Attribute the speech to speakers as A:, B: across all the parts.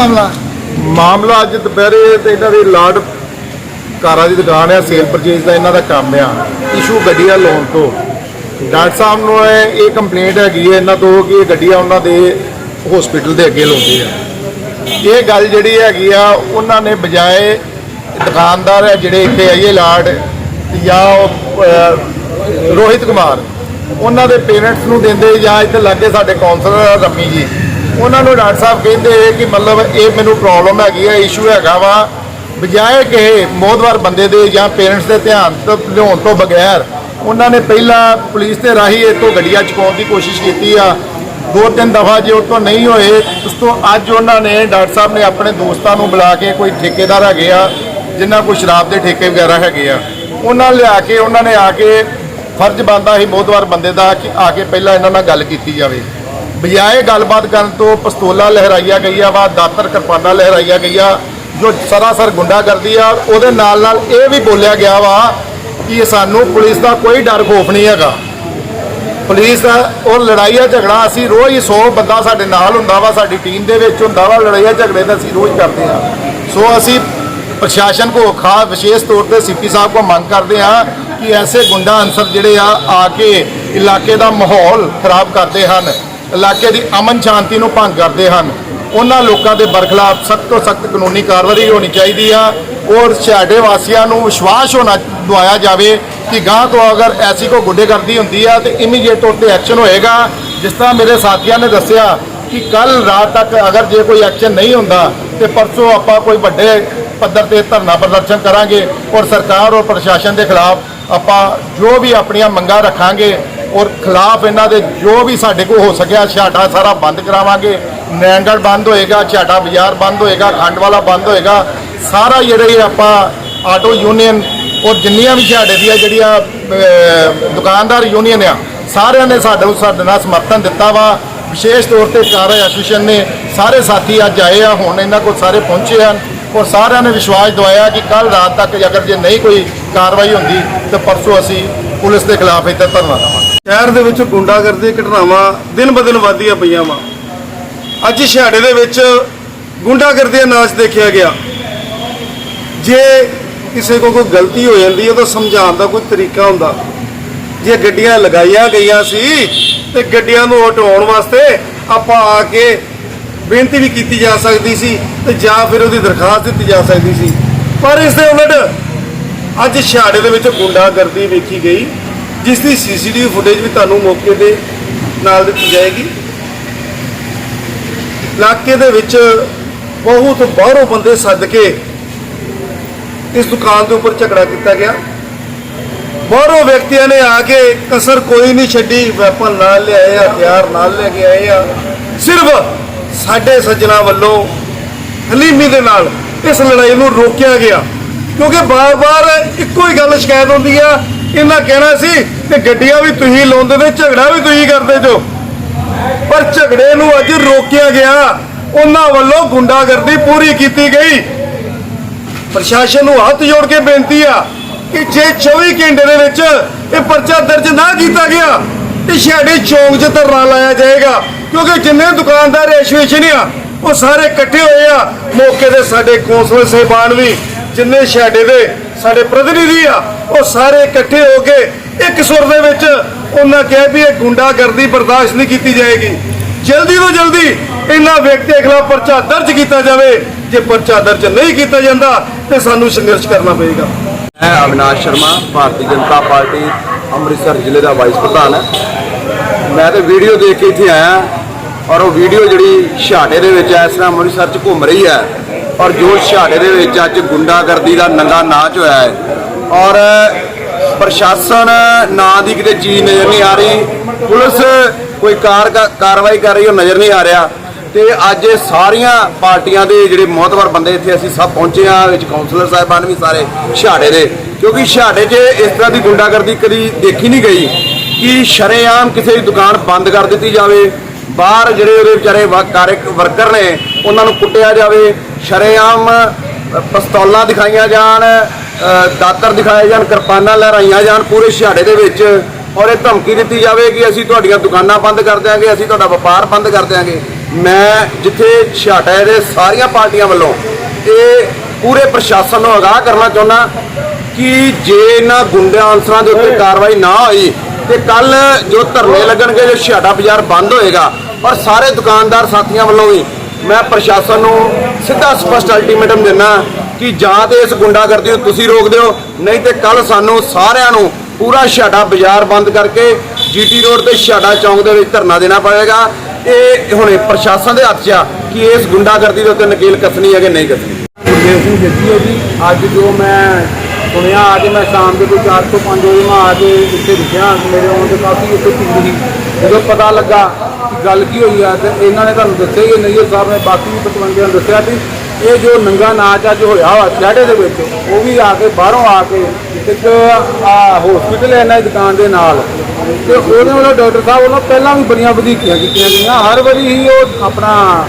A: ਮਾਮਲਾ?
B: ਮਾਮਲਾ ਅੱਜ ਦੁਪਹਿਰੇ ਤੇ ਇਹਨਾਂ ਦੇ ਲਾਡ ਕਾਰਾਂ ਦੀ ਦੁਕਾਨ ਆ ਸੇਲ ਪਰਚੇਜ਼ ਦਾ ਇਹਨਾਂ ਦਾ ਕੰਮ ਆ। ਇਸ਼ੂ ਗੱਡੀਆਂ ਲੋਨ ਤੋਂ। ਡਾਕਟਰ ਸਾਹਿਬ ਨੂੰ ਇਹ ਕੰਪਲੇਂਟ ਹੈਗੀ ਹੈ ਇਹਨਾਂ ਤੋਂ ਕਿ ਇਹ ਗੱਡੀਆਂ ਉਹਨਾਂ ਦੇ ਹਸਪੀਟਲ ਦੇ ਅੱਗੇ ਲਾਉਂਦੇ ਆ। ਇਹ ਗੱਲ ਜਿਹੜੀ ਹੈਗੀ ਆ ਉਹਨਾਂ ਨੇ ਬਜਾਏ ਦੁਕਾਨਦਾਰ ਹੈ ਜਿਹੜੇ ਇੱਥੇ ਆਈਏ ਲਾਡ ਜਾਂ ਉਹ, ਰੋਹਿਤ ਕੁਮਾਰ ਉਹਨਾਂ ਦੇ ਪੇਰੈਂਟਸ ਨੂੰ ਦਿੰਦੇ ਜਾਂ ਇੱਥੇ ਲੱਗੇ ਸਾਡੇ ਕਾਉਂਸਲਰ ਰਮੀ ਜੀ। ਉਹਨਾਂ ਨੂੰ ਡਾਕਟਰ ਸਾਹਿਬ ਕਹਿੰਦੇ ਕਿ ਮਤਲਬ ਇਹ ਮੈਨੂੰ ਪ੍ਰੋਬਲਮ ਹੈਗੀ ਆ ਇਸ਼ੂ ਹੈਗਾ ਵਾ। ਬਜਾਏ ਕਿ ਮੋਦਵਾਰ ਬੰਦੇ ਦੇ ਜਾਂ ਪੇਰੈਂਟਸ ਦੇ ਧਿਆਨ ਤੋਂ ਲਿਆਉਣ ਤੋਂ ਬਗੈਰ ਉਹਨਾਂ ਨੇ ਪਹਿਲਾਂ ਪੁਲਿਸ ਦੇ ਰਾਹੀਂ ਇਹ ਤੋਂ ਗੱਡੀਆਂ ਚੁਕਾਉਣ ਦੀ ਕੋਸ਼ਿਸ਼ ਕੀਤੀ ਆ। ਦੋ ਤਿੰਨ ਦਫਾ ਜੇ ਉਹ ਤੋਂ ਨਹੀਂ ਹੋਏ, ਉਸ ਤੋਂ ਅੱਜ ਉਹਨਾਂ ਨੇ ਡਾਕਟਰ ਸਾਹਿਬ ਨੇ ਆਪਣੇ ਦੋਸਤਾਂ ਨੂੰ ਬੁਲਾ ਕੇ ਕੋਈ ਠੇਕੇਦਾਰ ਹੈਗੇ ਆ, ਜਿਨ੍ਹਾਂ ਕੋਈ ਸ਼ਰਾਬ ਦੇ ਠੇਕੇ ਵਗੈਰਾ ਹੈਗੇ ਆ। ਉਹਨਾਂ ਲਿਆ ਕੇ, ਉਹਨਾਂ ਨੇ ਆ ਕੇ ਫਰਜ਼ ਬਣਦਾ ਸੀ ਵਾਰ ਬੰਦੇ ਦਾ ਕਿ ਆ ਕੇ ਪਹਿਲਾਂ ਇਹਨਾਂ ਨਾਲ ਗੱਲ ਕੀਤੀ ਜਾਵੇ। ਬਜਾਏ ਗੱਲਬਾਤ ਕਰਨ ਤੋਂ ਪਿਸਤੌਲਾਂ ਲਹਿਰਾਈਆਂ ਗਈਆਂ ਵਾ, ਦਾਤਰ ਕਿਰਪਾਨਾਂ ਲਹਿਰਾਈਆਂ ਗਈਆਂ, ਜੋ ਸਰਾਸਰ ਗੁੰਡਾਗਰਦੀ ਆ, ਉਹਦੇ ਨਾਲ ਨਾਲ ਇਹ ਵੀ ਬੋਲਿਆ ਗਿਆ ਵਾ ਕਿ ਸਾਨੂੰ ਪੁਲਿਸ ਦਾ ਕੋਈ ਡਰ ਖੋਫ ਨਹੀਂ ਹੈਗਾ। ਪੁਲਿਸ ਦਾ ਉਹ ਲੜਾਈਆ ਝਗੜਾ ਅਸੀਂ ਰੋਜ਼ ਹੀ 100 ਬੰਦਾ ਸਾਡੇ ਨਾਲ ਹੁੰਦਾ ਵਾ, ਸਾਡੀ ਟੀਮ ਦੇ ਵਿੱਚ ਹੁੰਦਾ ਵਾ, ਲੜਾਈਆ ਝਗੜੇ ਤਾਂ ਅਸੀਂ ਰੋਜ਼ ਕਰਦੇ ਹਾਂ ਸੋ ਅਸੀਂ ਪ੍ਰਸ਼ਾਸਨ ਕੋ ਖਾਸ ਵਿਸ਼ੇਸ਼ ਤੌਰ ਤੇ ਸੀਪੀ ਸਾਹਿਬ ਕੋ ਮੰਗ ਕਰਦੇ ਹਾਂ ਕਿ ਐਸੇ ਗੁੰਡਾ ਅਨਸਰ ਜਿਹੜੇ ਆ ਆ ਕੇ ਇਲਾਕੇ ਦਾ ਮਾਹੌਲ ਖਰਾਬ ਕਰਦੇ ਹਨ। ਇਲਾਕੇ ਦੀ ਅਮਨ ਸ਼ਾਂਤੀ ਨੂੰ ਭੰਗ ਕਰਦੇ ਹਨ। ਉਹਨਾਂ ਲੋਕਾਂ ਦੇ ਬਰਖਲਾਫ ਸਖਤ ਤੋਂ ਸਖਤ ਕਾਨੂੰਨੀ ਕਾਰਵਾਈ ਹੋਣੀ ਚਾਹੀਦੀ ਆ। ਔਰ ਛਾੜੇ ਵਾਸੀਆਂ ਨੂੰ ਵਿਸ਼ਵਾਸ ਹੋਣਾ ਦਵਾਇਆ ਜਾਵੇ ਕਿ ਗਾਂ ਤੋਂ ਅਗਰ ਐਸੀ ਕੋ ਗੁੱਡੇਗਰਦੀ ਹੁੰਦੀ ਆ ਤੇ ਇਮੀਡੀਏਟ ਤੌਰ ਤੇ ਐਕਸ਼ਨ ਹੋਏਗਾ। ਜਿਸ ਤਰ੍ਹਾਂ ਮੇਰੇ ਸਾਥੀਆਂ ਨੇ ਦੱਸਿਆ ਕਿ ਕੱਲ ਰਾਤ ਤੱਕ ਅਗਰ ਜੇ ਕੋਈ ਐਕਸ਼ਨ ਨਹੀਂ ਹੁੰਦਾ ਤੇ ਪਰਸੋਂ ਆਪਾਂ ਕੋਈ ਵੱਡੇ ਪੱਧਰ ਤੇ ਧਰਨਾ ਪ੍ਰਦਰਸ਼ਨ ਕਰਾਂਗੇ। ਔਰ ਸਰਕਾਰ ਔਰ ਪ੍ਰਸ਼ਾਸਨ ਦੇ ਖਿਲਾਫ ਆਪਾਂ ਜੋ ਵੀ ਆਪਣੀਆਂ ਮੰਗਾਂ ਰੱਖਾਂਗੇ ਔਰ ਖਿਲਾਫ ਇਹਨਾਂ ਦੇ ਜੋ ਵੀ ਸਾਡੇ ਕੋਲ ਹੋ ਸਕਿਆ ਛਾਟਾ ਸਾਰਾ ਬੰਦ ਕਰਾਵਾਂਗੇ। ਨੈਂਗਲ ਬੰਦ ਹੋਏਗਾ ਛਾਟਾ ਬਾਜ਼ਾਰ ਬੰਦ ਹੋਏਗਾ ਖੰਡ ਵਾਲਾ ਬੰਦ ਹੋਏਗਾ। ਸਾਰਾ ਜਿਹੜੇ ਆਪਾਂ ਆਟੋ ਯੂਨੀਅਨ, ਔਰ ਜਿੰਨੀਆਂ ਵੀ ਛਾੜੇ ਦੀਆਂ ਜਿਹੜੀਆਂ ਦੁਕਾਨਦਾਰ ਯੂਨੀਅਨ ਆ, ਸਾਰਿਆਂ ਨੇ ਸਾਡੇ ਸਾਡੇ ਨਾਲ ਸਮਰਥਨ ਦਿੱਤਾ ਵਾ। ਵਿਸ਼ੇਸ਼ ਤੌਰ ਤੇ ਕਾਰ ਐਸੋਸੀਏਸ਼ਨ ਨੇ ਸਾਰੇ ਸਾਥੀ ਅੱਜ ਆਏ ਆ, ਹੁਣ ਇਹਨਾਂ ਕੋਲ ਸਾਰੇ ਪਹੁੰਚੇ ਹਨ। ਔਰ ਸਾਰਿਆਂ ਨੇ ਵਿਸ਼ਵਾਸ ਦਵਾਇਆ ਕਿ ਕੱਲ ਰਾਤ ਤੱਕ ਅਗਰ ਜੇ ਨਹੀਂ ਕੋਈ ਕਾਰਵਾਈ ਹੁੰਦੀ, ਤਾਂ ਪਰਸੋਂ ਅਸੀਂ ਪੁਲਿਸ ਦੇ ਖਿਲਾਫ ਇੱਥੇ ਧਰਨਾ ਦੇਵਾਂਗੇ।
C: ਸ਼ਹਿਰ ਦੇ ਵਿੱਚ ਗੁੰਡਾਗਰਦੀ ਘਟਨਾਵਾਂ ਦਿਨ ਬ ਦਿਨ ਵਧਦੀਆਂ ਪਈਆਂ ਵਾ। ਅੱਜ ਛਿਹਾੜੇ ਦੇ ਵਿੱਚ ਗੁੰਡਾਗਰਦੀ ਦਾ ਨਾਚ ਦੇਖਿਆ ਗਿਆ। ਜੇ ਕਿਸੇ ਕੋ ਕੋਈ ਗਲਤੀ ਹੋ ਜਾਂਦੀ ਹੈ ਤਾਂ ਸਮਝਾਉਣ ਦਾ ਕੋਈ ਤਰੀਕਾ ਹੁੰਦਾ। ਜੇ ਗੱਡੀਆਂ ਲਗਾਈਆਂ ਗਈਆਂ ਸੀ ਤੇ ਗੱਡੀਆਂ ਨੂੰ ਹਟਾਉਣ ਵਾਸਤੇ ਆਪਾਂ ਆ ਕੇ ਬੇਨਤੀ ਵੀ ਕੀਤੀ ਜਾ ਸਕਦੀ ਸੀ ਤੇ ਜਾਂ ਫਿਰ ਉਹਦੀ ਦਰਖਾਸਤ ਦਿੱਤੀ ਜਾ ਸਕਦੀ ਸੀ। ਪਰ ਇਸ ਦੇ ਉਲਟ ਅੱਜ ਛਿਹਾੜੇ ਦੇ ਵਿੱਚ ਗੁੰਡਾਗਰਦੀ ਵੇਖੀ ਗਈ। ਜਿਸ ਦੀ ਸੀਸੀਟੀਵੀ ਫੁਟੇਜ ਵੀ ਤੁਹਾਨੂੰ ਮੌਕੇ ਤੇ ਨਾਲ ਦਿੱਤੀ ਜਾਏਗੀ। ਇਲਾਕੇ ਦੇ ਵਿੱਚ ਬਹੁਤ ਬਾਹਰੋਂ ਬੰਦੇ ਸੱਦ ਕੇ ਇਸ ਦੁਕਾਨ ਦੇ ਉੱਪਰ ਝਗੜਾ ਕੀਤਾ ਗਿਆ। ਬਾਹਰੋਂ ਵਿਅਕਤੀਆਂ ਨੇ ਆ ਕੇ ਕਸਰ ਕੋਈ ਨਹੀਂ ਛੱਡੀ, ਵੈਪਨ ਨਾਲ ਲਿਆਏ ਆ, ਹਥਿਆਰ ਨਾਲ ਲੈ ਕੇ ਆਏ ਆ। ਸਿਰਫ ਸਾਡੇ ਸੱਜਣਾ ਵੱਲੋਂ ਹਲੀਮੀ ਦੇ ਨਾਲ ਇਸ ਲੜਾਈ ਨੂੰ ਰੋਕਿਆ ਗਿਆ। ਕਿਉਂਕਿ ਬਾਰ-ਬਾਰ ਇੱਕੋ ਹੀ ਗੱਲ ਸ਼ਿਕਾਇਤ ਹੁੰਦੀ ਆ ਇਹਨਾਂ ਕਹਿਣਾ ਸੀ ਕਿ ਗੱਡੀਆਂ ਵੀ ਤੁਸੀਂ ਲਾਉਂਦੇ ਤੇ ਝਗੜਾ ਵੀ ਤੁਸੀਂ ਕਰਦੇ ਜੋ। ਪਰ ਝਗੜੇ ਨੂੰ ਅੱਜ ਰੋਕਿਆ ਗਿਆ। ਉਹਨਾਂ ਵੱਲੋਂ ਗੁੰਡਾਗਰਦੀ ਪੂਰੀ ਕੀਤੀ ਗਈ। ਪ੍ਰਸ਼ਾਸਨ ਨੂੰ ਹੱਥ ਜੋੜ ਕੇ ਬੇਨਤੀ ਆ ਕਿ ਜੇ 24 ਘੰਟੇ ਦੇ ਵਿੱਚ ਇਹ ਪਰਚਾ ਦਰਜ ਨਾ ਕੀਤਾ ਗਿਆ, ਤੇ ਛਾੜੇ ਚੌਂਕ 'ਚ ਧਰਨਾ ਲਾਇਆ ਜਾਏਗਾ। ਕਿਉਂਕਿ ਜਿੰਨੇ ਦੁਕਾਨਦਾਰ ਐਸੋਸੀਏਸ਼ਨ ਆ, ਉਹ ਸਾਰੇ ਇਕੱਠੇ ਹੋਏ ਆ। ਮੌਕੇ ਤੇ ਸਾਡੇ ਕੌਂਸਲ ਸਾਹਿਬਾਨ ਵੀ, ਜਿੰਨੇ ਸਾਡੇ ਦੇ ਸਾਡੇ ਪ੍ਰਤੀਨਿਧੀ ਆ ਉਹ ਸਾਰੇ ਇਕੱਠੇ ਹੋ ਕੇ ਇੱਕ ਸੁਰ ਦੇ ਵਿੱਚ ਉਹਨਾਂ ਕਿਹਾ ਵੀ ਇਹ ਗੁੰਡਾਗਰਦੀ ਬਰਦਾਸ਼ਤ ਨਹੀਂ ਕੀਤੀ ਜਾਏਗੀ। ਜਲਦੀ ਤੋਂ ਜਲਦੀ ਇਹਨਾਂ ਵਿਅਕਤੀਆਂ ਖਿਲਾਫ ਪਰਚਾ ਦਰਜ ਕੀਤਾ ਜਾਵੇ। ਜੇ ਪਰਚਾ ਦਰਜ ਨਹੀਂ ਕੀਤਾ ਜਾਂਦਾ, ਤੇ ਸਾਨੂੰ ਸੰਘਰਸ਼ ਕਰਨਾ ਪਏਗਾ।
D: ਮੈਂ ਅਵਿਨਾਸ਼ ਸ਼ਰਮਾ, ਭਾਰਤੀ ਜਨਤਾ ਪਾਰਟੀ, ਅੰਮ੍ਰਿਤਸਰ ਜ਼ਿਲ੍ਹੇ ਦਾ ਵਾਈਸ ਪ੍ਰਧਾਨ ਹਾਂ। ਮੈਂ ਤੇ ਵੀਡੀਓ ਦੇਖ ਕੇ ਇੱਥੇ ਆਇਆ ਔਰ ਉਹ ਵੀਡੀਓ ਜਿਹੜੀ ਛਾੜੇ ਦੇ ਵਿੱਚ ਇਸ ਤਰ੍ਹਾਂ ਅੰਮ੍ਰਿਤਸਰ 'ਚ ਘੁੰਮ ਰਹੀ ਹੈ। ਔਰ ਜੋ ਛਾੜੇ ਦੇ ਵਿੱਚ ਅੱਜ ਗੁੰਡਾਗਰਦੀ ਦਾ ਨੰਗਾ ਨਾਚ ਹੋਇਆ ਹੈ ਔਰ ਪ੍ਰਸ਼ਾਸਨ ਨਾਂ ਦੀ ਕਿਤੇ ਚੀਜ਼ ਨਜ਼ਰ ਨਹੀਂ ਆ ਰਹੀ। ਪੁਲਿਸ ਕੋਈ ਕਾਰਵਾਈ ਕਰ ਰਹੀ ਉਹ ਨਜ਼ਰ ਨਹੀਂ ਆ ਰਿਹਾ। ਤੇ ਅੱਜ ਇਹ ਸਾਰੀਆਂ ਪਾਰਟੀਆਂ ਦੇ ਜਿਹੜੇ ਮੋਹਤਵਰ ਬੰਦੇ ਇੱਥੇ ਅਸੀਂ ਸਭ ਪਹੁੰਚੇ ਆ ਵਿੱਚ ਕਾਉਂਸਲਰ ਸਾਹਿਬਾਨ ਵੀ ਸਾਰੇ ਛਾੜੇ ਦੇ ਕਿਉਂਕਿ ਛਾੜੇ 'ਚ ਇਸ ਤਰ੍ਹਾਂ ਦੀ ਗੁੰਡਾਗਰਦੀ ਕਦੀ ਦੇਖੀ ਨਹੀਂ ਗਈ ਕਿ ਸ਼ਰੇਆਮ ਕਿਸੇ ਦੀ ਦੁਕਾਨ ਬੰਦ ਕਰ ਦਿੱਤੀ ਜਾਵੇ ਬਾਹਰ ਜਿਹੜੇ ਉਹਦੇ ਵਿਚਾਰੇ ਵਾ- ਕਾਰਕ ਵਰਕਰ ਨੇ ਉਹਨਾਂ ਨੂੰ ਕੁੱਟਿਆ ਜਾਵੇ ਸ਼ਰੇਆਮ ਅ, ਪਿਸਤੌਲਾਂ ਦਿਖਾਈਆਂ ਜਾਣ ਦਾਤਰ ਦਿਖਾਏ ਜਾਣ ਕਿਰਪਾਨਾਂ ਲਹਿਰਾਈਆਂ ਜਾਣ ਪੂਰੇ ਛਾੜੇ ਦੇ ਵਿੱਚ ਔਰ ਇਹ ਧਮਕੀ ਦਿੱਤੀ ਜਾਵੇ ਕਿ ਅਸੀਂ ਤੁਹਾਡੀਆਂ ਦੁਕਾਨਾਂ ਬੰਦ ਕਰ ਦਿਆਂਗੇ ਅਸੀਂ ਤੁਹਾਡਾ ਵਪਾਰ ਬੰਦ ਕਰ ਦਿਆਂਗੇ। ਮੈਂ ਜਿੱਥੇ ਛਾਟਾ ਦੇ ਸਾਰੀਆਂ ਪਾਰਟੀਆਂ ਵੱਲੋਂ ਇਹ ਪੂਰੇ ਪ੍ਰਸ਼ਾਸਨ ਨੂੰ ਅਗਾਹ ਕਰਨਾ ਚਾਹੁੰਦਾ ਕਿ ਜੇ ਇਹਨਾਂ ਗੁੰਡਿਆਂ ਅਨਸਰਾਂ ਦੇ ਉੱਤੇ ਕਾਰਵਾਈ ਨਾ ਹੋਈ ਤੇ ਕੱਲ ਜੋ ਧਰਨੇ ਲੱਗਣਗੇ ਜੋ ਛਾਟਾ ਬਾਜ਼ਾਰ ਬੰਦ ਹੋਏਗਾ ਔਰ ਸਾਰੇ ਦੁਕਾਨਦਾਰ ਸਾਥੀਆਂ ਵੱਲੋਂ ਵੀ ਮੈਂ ਪ੍ਰਸ਼ਾਸਨ ਨੂੰ ਸਿੱਧਾ ਸਪਸ਼ਟ ਅਲਟੀਮੇਟਮ ਦਿੰਦਾ ਕਿ ਜਾਂ ਤੇ ਇਸ ਗੁੰਡਾਗਰਦੀ ਨੂੰ ਤੁਸੀਂ ਰੋਕ ਦਿਓ ਨਹੀਂ ਤੇ ਕੱਲ ਸਾਨੂੰ ਸਾਰਿਆਂ ਨੂੰ ਪੂਰਾ ਛਾਟਾ ਬਾਜ਼ਾਰ ਬੰਦ ਕਰਕੇ ਜੀਟੀ ਰੋਡ ਤੇ ਛਾਟਾ ਚੌਂਕ ਦੇ ਵਿੱਚ ਧਰਨਾ ਦੇਣਾ ਪਵੇਗਾ। ਇਹ ਹੁਣੇ ਪ੍ਰਸ਼ਾਸਨ ਦੇ ਹੱਥ 'ਚ ਆ ਕਿ ਇਸ ਗੁੰਡਾਗਰਦੀ ਦੇ ਉੱਤੇ ਨਕੇਲ ਕੱਸਣੀ ਹੈ ਕਿ ਨਹੀਂ ਕੱਸਣੀ।
A: ਗੁਰਦੇਵ ਸਿੰਘ ਜੱਗੀ ਹੈ ਜੀ, ਅੱਜ ਜੋ ਮੈਂ ਸੁਣਿਆ, ਅੱਜ ਮੈਂ ਸ਼ਾਮ ਦੇ ਕੋਈ 4 ਤੋਂ 5 ਵਜੇ ਮੈਂ ਆ ਕੇ ਇੱਥੇ ਰੁਕਿਆ, ਮੇਰੇ ਆਉਣ ਦੇ ਕਾਫੀ ਇੱਥੇ ਭੀੜ ਸੀ। ਜਦੋਂ ਪਤਾ ਲੱਗਾ ਕਿ ਗੱਲ ਕੀ ਹੋਈ ਆ, ਤੇ ਇਹਨਾਂ ਨੇ ਤੁਹਾਨੂੰ ਦੱਸਿਆ ਹੀ ਨਈਰ ਸਾਹਿਬ ਨੇ ਬਾਕੀ ਵੀ ਪਤਵੰਦਿਆਂ ਨੂੰ ਦੱਸਿਆ ਸੀ। ਇਹ ਜੋ ਨੰਗਾ ਨਾਚ ਅੱਜ ਹੋਇਆ ਵਾ ਫਲੈਟੇ ਦੇ ਵਿੱਚ, ਉਹ ਵੀ ਆ ਕੇ ਬਾਹਰੋਂ ਆ ਕੇ ਇੱਕ, ਆ ਹਸਪੀਟਲ ਹੈ ਇਹਨਾਂ ਦੀ ਦੁਕਾਨ ਦੇ ਨਾਲ। ਤੇ ਉਹਦੇ ਵੱਲੋਂ ਡਾਕਟਰ ਸਾਹਿਬ ਵੱਲੋਂ ਪਹਿਲਾਂ ਵੀ ਬੜੀਆਂ ਵਧੀਕੀਆਂ ਕੀਤੀਆਂ ਗਈਆਂ। ਹਰ ਵਾਰੀ ਹੀ ਉਹ ਆਪਣਾ,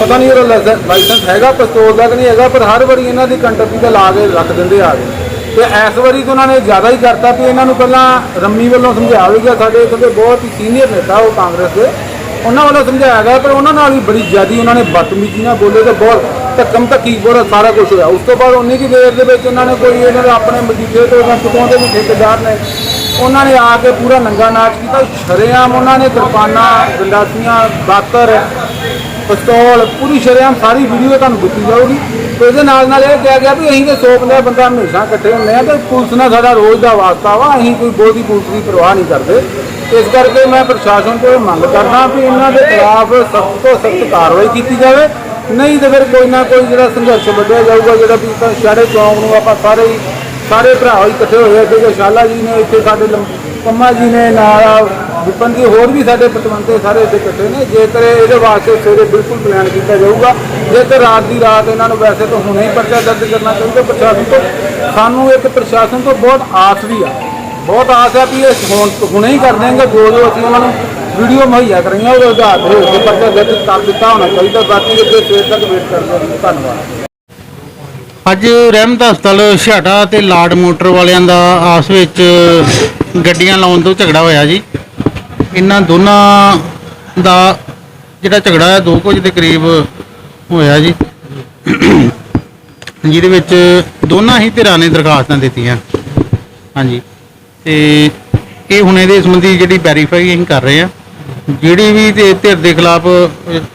A: ਪਤਾ ਨਹੀਂ ਉਹਦਾ ਲਾਇਸੈਂਸ- ਲਾਇਸੈਂਸ ਹੈਗਾ ਪਿਸਤੌਲ ਦਾ ਕਿ ਨਹੀਂ ਹੈਗਾ, ਪਰ ਹਰ ਵਾਰੀ ਇਹਨਾਂ ਦੀ ਕੰਟਰਪੀ ਤੇ ਲਾ ਕੇ ਰੱਖ ਦਿੰਦੇ ਆ ਗਏ ਤੇ ਇਸ ਵਾਰੀ ਤਾਂ ਉਹਨਾਂ ਨੇ ਜ਼ਿਆਦਾ ਹੀ ਕਰਤਾ ਵੀ ਇਹਨਾਂ ਨੂੰ ਪਹਿਲਾਂ ਰੰਮੀ ਵੱਲੋਂ ਸਮਝਾਇਆ ਵੀ ਗਿਆ। ਸਾਡੇ ਇੱਥੇ ਦੇ ਬਹੁਤ ਹੀ ਸੀਨੀਅਰ ਨੇਤਾ ਉਹ ਕਾਂਗਰਸ ਦੇ, ਉਹਨਾਂ ਵੱਲੋਂ ਸਮਝਾਇਆ ਗਿਆ, ਪਰ ਉਹਨਾਂ ਨਾਲ ਵੀ ਬੜੀ ਜ਼ਿਆਦੀ ਉਹਨਾਂ ਨੇ ਬਦਤਮੀਜ਼ੀ ਨਾਲ ਬੋਲੇ ਤੇ ਬਹੁਤ ਧੱਕਮ ਧੱਕੀ ਬਹੁਤ ਸਾਰਾ ਕੁਝ ਹੋਇਆ। ਉਸ ਤੋਂ ਬਾਅਦ ਉਨੀ ਕੀ ਦੇਰ ਦੇ ਵਿੱਚ ਉਹਨਾਂ ਨੇ ਕੋਈ ਇਹਨਾਂ ਦੇ ਆਪਣੇ ਮਜੀਠੇ ਤੋਂ ਜਾਂ ਕਿਤੋਂ ਦੇ ਵੀ ਠੇਕੇਦਾਰ ਨੇ, ਉਹਨਾਂ ਨੇ ਆ ਕੇ ਪੂਰਾ ਨੰਗਾ ਨਾਚ ਕੀਤਾ। ਸ਼ਰੇਆਮ ਉਹਨਾਂ ਨੇ ਕਿਰਪਾਨਾਂ, ਗੰਡਾਸੀਆਂ, ਦਾਤਰ, ਪਿਸਤੌਲ, ਪੂਰੀ ਸ਼ਰੇਆਮ ਸਾਰੀ ਵੀਡੀਓ ਤੁਹਾਨੂੰ ਦਿੱਤੀ ਜਾਊਗੀ। ਤੇ ਇਹਦੇ ਨਾਲ ਨਾਲ ਇਹ ਕਿਹਾ ਗਿਆ ਵੀ ਅਸੀਂ ਤੇ 100 ਬੰਦਾ ਬੰਦਾ ਹਮੇਸ਼ਾ ਇਕੱਠੇ ਹੁੰਦੇ ਆ ਤੇ ਪੁਲਿਸ ਨਾਲ ਸਾਡਾ ਰੋਜ਼ ਦਾ ਵਾਸਤਾ ਵਾ, ਅਸੀਂ ਕੋਈ ਬਹੁਤੀ ਪੁਲਿਸ ਦੀ ਪਰਵਾਹ ਨਹੀਂ ਕਰਦੇ। ਇਸ ਕਰਕੇ ਮੈਂ ਪ੍ਰਸ਼ਾਸਨ ਤੋਂ ਇਹ ਮੰਗ ਕਰਦਾ ਵੀ ਇਹਨਾਂ ਦੇ ਖਿਲਾਫ ਸਖਤ ਤੋਂ ਸਖਤ ਕਾਰਵਾਈ ਕੀਤੀ ਜਾਵੇ। ਨਹੀਂ ਤਾਂ ਫਿਰ ਕੋਈ ਨਾ ਕੋਈ ਜਿਹੜਾ ਸੰਘਰਸ਼ ਵੱਢਿਆ ਜਾਊਗਾ, ਜਿਹੜਾ ਵੀ ਤਾਂ ਸ਼ਹਿਰੇ ਚੌਂਕ ਨੂੰ ਆਪਾਂ ਸਾਰੇ ਹੀ ਸਾਰੇ ਭਰਾ ਹੀ ਇਕੱਠੇ ਹੋਏ ਆ, ਕਿ ਸ਼ਾਲਾ ਜੀ ਨੇ ਇੱਥੇ ਸਾਡੇ ਪੰਮਾ ਜੀ ਨੇ ਨਾਲ ਵਿਪਨ ਜੀ, ਹੋਰ ਵੀ ਸਾਡੇ ਪਤਵੰਤੇ ਸਾਰੇ ਇੱਥੇ ਇਕੱਠੇ ਨੇ। ਜੇਕਰ ਇਹਦੇ ਵਾਸਤੇ ਸਵੇਰੇ ਬਿਲਕੁਲ ਪਲਾਨ ਕੀਤਾ ਜਾਊਗਾ, ਜੇਕਰ ਰਾਤ ਦੀ ਰਾਤ ਇਹਨਾਂ ਨੂੰ ਵੈਸੇ ਤਾਂ ਹੁਣੇ ਹੀ ਪਰਚਾ ਦਰਜ ਕਰਨਾ ਚਾਹੀਦਾ ਪ੍ਰਸ਼ਾਸਨ ਤੋਂ। ਸਾਨੂੰ ਇੱਕ ਪ੍ਰਸ਼ਾਸਨ ਤੋਂ ਬਹੁਤ ਆਸ ਵੀ ਆ। ਬਹੁਤ ਆਸ ਆ ਵੀ ਇਹ ਹੁਣ ਹੁਣੇ ਹੀ ਕਰ ਦੇਣਗੇ ਜੋ ਜੋ ਅਸੀਂ ਉਹਨਾਂ ਨੂੰ ਵੀਡੀਓ ਮੁਹੱਈਆ ਕਰਾਂਗੇ ਉਹਦੇ ਆਧਾਰ ਤੇ ਹੋ ਕੇ ਪਰਚਾ ਦਰਜ ਕਰ ਦਿੱਤਾ ਹੋਣਾ ਚਾਹੀਦਾ, ਬਾਕੀ ਅੱਗੇ ਸਵੇਰ ਤੱਕ ਵੇਟ ਕਰਦੇ ਹਾਂ। ਧੰਨਵਾਦ।
E: ਅੱਜ ਰਹਿਮਤ ਹਸਪਤਾਲ ਛਾਟਾ ਤੇ ਲਾਡ ਮੋਟਰ ਵਾਲਿਆਂ ਦਾ ਆਪਸ ਵਿੱਚ ਗੱਡੀਆਂ ਲਾਉਣ ਤੋਂ ਝਗੜਾ ਹੋਇਆ ਜੀ। ਇਹਨਾਂ ਦੋਨਾਂ ਦਾ ਜਿਹੜਾ ਝਗੜਾ ਹੈ, ਦੋ ਕੁਝ ਦੇ ਕਰੀਬ ਹੋਇਆ ਜੀ। ਜਿਹਦੇ ਵਿੱਚ ਦੋਨਾਂ ਹੀ ਧਿਰਾਂ ਨੇ ਦਰਖਾਸਤਾਂ ਦਿੱਤੀਆਂ। ਹਾਂਜੀ। ਤੇ ਇਹ ਹੁਣ ਇਹਦੇ ਸੰਬੰਧੀ ਜਿਹੜੀ ਵੈਰੀਫਾਈ ਅਸੀਂ ਕਰ ਰਹੇ ਹਾਂ। ਜਿਹੜੀ ਵੀ ਤੇ ਧਿਰ ਦੇ ਖਿਲਾਫ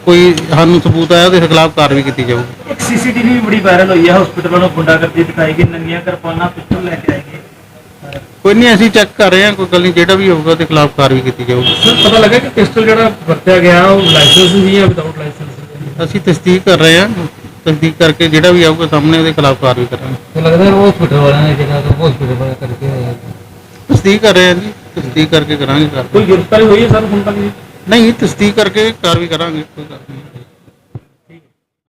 E: ਕੋਈ ਸਾਨੂੰ ਸਬੂਤ ਆਇਆ ਉਹਦੇ ਖਿਲਾਫ ਕਾਰਵਾਈ ਕੀਤੀ ਜਾਊਗੀ
F: ਇੱਕ ਸੀਸੀਟੀਵੀ ਵੀ ਬੜੀ ਵਾਇਰਲ ਹੋਈ ਹੈ ਹਸਪੀਟਲ ਵੱਲੋਂ ਗੁੰਡਾਗਰਦੀ ਦਿਖਾਈ ਗਈ ਨੰਗੀਆਂ ਕਿਰਪਾਨਾਂ ਪਿਸਤਲ ਲੈ ਕੇ ਆਏ ਗਏ।
E: ਕੋਈ ਨਹੀਂ ਅਸੀਂ ਚੈੱਕ ਕਰ ਰਹੇ ਹਾਂ ਕੋਈ ਗੱਲ ਨਹੀਂ ਜਿਹੜਾ ਵੀ ਹੋਊਗਾ ਉਹਦੇ ਖਿਲਾਫ ਕਾਰਵਾਈ ਕੀਤੀ ਜਾਊਗੀ
F: ਸਰ ਪਤਾ ਲੱਗਾ ਕਿ ਪਿਸਤਲ ਜਿਹੜਾ ਵਰਤਿਆ ਗਿਆ ਉਹ ਲਾਇਸੈਂਸ ਨਹੀਂ ਹੈ ਵਿਦਆਊਟ ਲਾਇਸੈਂਸ
E: ਅਸੀਂ ਤਸਦੀਕ ਕਰ ਰਹੇ ਹਾਂ ਤਸਦੀਕ ਕਰਕੇ ਜਿਹੜਾ ਵੀ ਆਊਗਾ ਸਾਹਮਣੇ ਉਹਦੇ ਖਿਲਾਫ ਕਾਰਵਾਈ ਕਰਾਂਗੇ।
F: ਲੱਗਦਾ ਉਹ ਹਸਪੀਟਲ ਵਾਲਿਆਂ ਨੇ ਜਿਹੜਾ ਹਸਪੀਟਲ ਵਾਲਾ ਕਰਕੇ
E: ਤਸਦੀਕ ਕਰ ਰਹੇ ਹਾਂ ਜੀ। ਤਸਦੀਕ ਕਰਕੇ ਕਰਾਂਗੇ ਕਾਰਵਾਈ
F: ਕੋਈ ਗ੍ਰਿਫਤਾਰੀ ਹੋਈ ਹੈ ਸਰ ਹੁਣ ਤੱਕ ਜੀ?
E: ਨਹੀਂ ਤਸਦੀਕ ਕਰਕੇ ਕਾਰਵਾਈ ਕਰਾਂਗੇ ਕੋਈ ਗੱਲ ਨਹੀਂ।